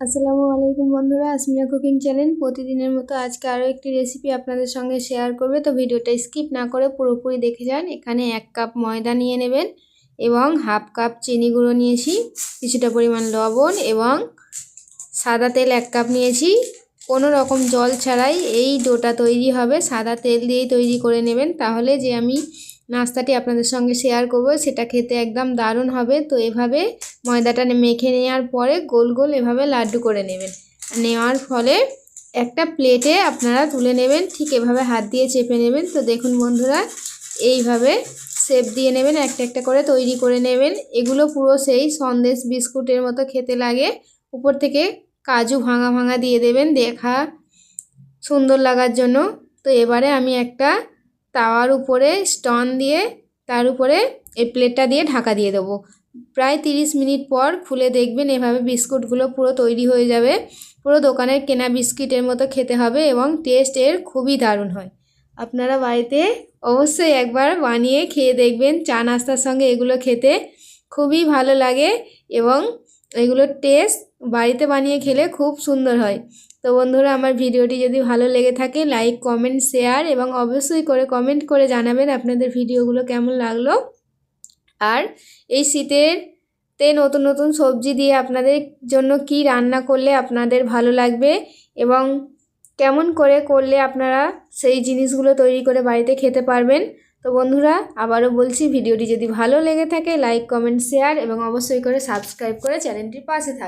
আসসালামু আলাইকুম বন্ধুরা, আসমিয়া কুকিং চ্যানেল। প্রতিদিনের মতো আজকে আরও একটি রেসিপি আপনাদের সঙ্গে শেয়ার করবে। তো ভিডিওটা স্কিপ না করে পুরোপুরি দেখে যান। এখানে এক কাপ ময়দা নিয়ে নেবেন এবং হাফ কাপ চিনি গুঁড়ো নিয়েছি, কিছুটা পরিমাণ লবণ এবং সাদা তেল এক কাপ নিয়েছি। কোনো রকম জল ছাড়াই এই ডোটা তৈরি হবে। সাদা তেল দিয়েই তৈরি করে নেবেন। তাহলে যে আমি নাস্তাটি আপনাদের সঙ্গে শেয়ার করব, সেটা খেতে একদম দারুণ হবে। তো এভাবে ময়দাটা মেখে নেওয়ার পরে গোল গোল এভাবে লাড্ডু করে নেবেন। নেওয়ার ফলে একটা প্লেটে আপনারা তুলে নেবেন, ঠিক এভাবে হাত দিয়ে চেপে নেবেন। তো দেখুন বন্ধুরা, এইভাবে শেপ দিয়ে নেবেন, একটা একটা করে তৈরি করে নেবেন। এগুলো পুরো সেই সন্দেশ বিস্কুটের মতো খেতে লাগে। উপর থেকে কাজু ভাঙা ভাঙা দিয়ে দেবেন, দেখা সুন্দর লাগার জন্য। তো এবারে আমি একটা তাওয়ার উপরে স্টন দিয়ে, তার উপরে এই প্লেটটা দিয়ে ঢাকা দিয়ে দেবো। প্রায় তিরিশ মিনিট পর খুলে দেখবেন এভাবে বিস্কুটগুলো পুরো তৈরি হয়ে যাবে। পুরো দোকানের কেনা বিস্কিটের মতো খেতে হবে এবং টেস্ট এর খুবই দারুণ হয়। আপনারা বাড়িতে অবশ্যই একবার বানিয়ে খেয়ে দেখবেন। চা নাস্তার সঙ্গে এগুলো খেতে খুবই ভালো লাগে এবং এগুলোর টেস্ট বাড়িতে বানিয়ে খেলে খুব সুন্দর হয়। তো বন্ধুরা, আমার ভিডিওটি যদি ভালো লেগে থাকে, লাইক, কমেন্ট, শেয়ার এবং অবশ্যই করে কমেন্ট করে জানাবেন আপনাদের ভিডিওগুলো কেমন লাগল। আর এই শীতের তে নতুন নতুন সবজি দিয়ে আপনাদের জন্য কি রান্না করলে আপনাদের ভালো লাগবে এবং কেমন করে করলে আপনারা সেই জিনিসগুলো তৈরি করে বাড়িতে খেতে পারবেন তো বন্ধুরা, আবারও বলছি, ভিডিওটি যদি ভালো লেগে থাকে লাইক কমেন্ট শেয়ার এবং অবশ্যই করে সাবস্ক্রাইব করে চ্যানেলটির পাশে থাকবে